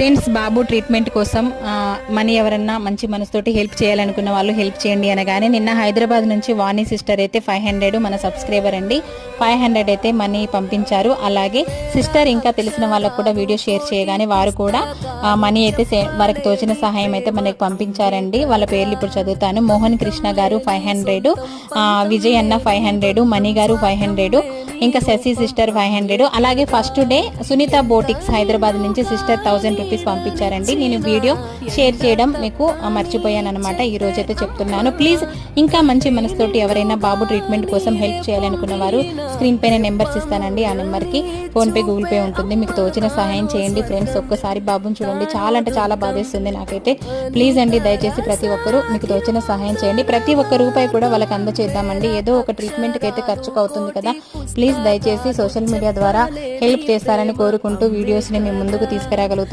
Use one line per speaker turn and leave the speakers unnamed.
Friends బాబు treatment కోసం money ఎవరన్నా మంచి మనసుతోటి హెల్ప్ చేయాలనుకున్న వాళ్ళు హెల్ప్ చేయండి అనగానే నిన్న హైదరాబాద్ నుంచి వాణి సిస్టర్ అయితే ఫైవ్ హండ్రెడ్ మన సబ్స్క్రైబర్ అండి. ఫైవ్ హండ్రెడ్ అయితే మనీ పంపించారు. అలాగే సిస్టర్ ఇంకా తెలిసిన వాళ్ళకు కూడా వీడియో షేర్ చేయగానే వారు కూడా మనీ అయితే సే- వారికి తోచిన సహాయం అయితే మనకి పంపించారండి. వాళ్ళ పేర్లు ఇప్పుడు చదువుతాను. మోహన్ కృష్ణ గారు ఫైవ్ హండ్రెడ్ విజయ్ అన్న ఫైవ్ హండ్రెడ్ మణి గారు ఫైవ్ హండ్రెడ్ ఇంకా శశి సిస్టర్ ఫైవ్ హండ్రెడ్ అలాగే first day Sunitha boutiques Hyderabad నుంచి సిస్టర్ థౌసండ్ రూపీస్ పంపించారండి. నేను వీడియో షేర్ చేయడం మీకు మర్చిపోయాను అనమాట ఈ రోజు అయితే చెప్తున్నాను. ప్లీజ్ ఇంకా మంచి మనసుతోటి ఎవరైనా బాబు ట్రీట్మెంట్ కోసం హెల్ప్ చేయాలనుకున్న వారు స్క్రీన్ పైన నెంబర్స్ ఇస్తానండి. ఆ నెంబర్కి ఫోన్పే గూగుల్ పే ఉంటుంది. మీకు తోచిన సహాయం చేయండి ఫ్రెండ్స్ ఒక్కసారి బాబుని చూడండి. చాలా అంటే చాలా బాధేస్తుంది నాకైతే. ప్లీజ్ అండి దయచేసి ప్రతి ఒక్కరూ మీకు తోచిన సహాయం చేయండి. ప్రతి ఒక్క రూపాయి కూడా వాళ్ళకి అందచేద్దామండి. ఏదో ఒక ట్రీట్మెంట్కి అయితే ఖర్చుకు అవుతుంది కదా. ప్లీజ్ ప్లీజ్ దయచేసి సోషల్ మీడియా ద్వారా హెల్ప్ చేస్తారని కోరుకుంటూ వీడియోస్ని మేము ముందుకు తీసుకురాగలుగుతున్నాం.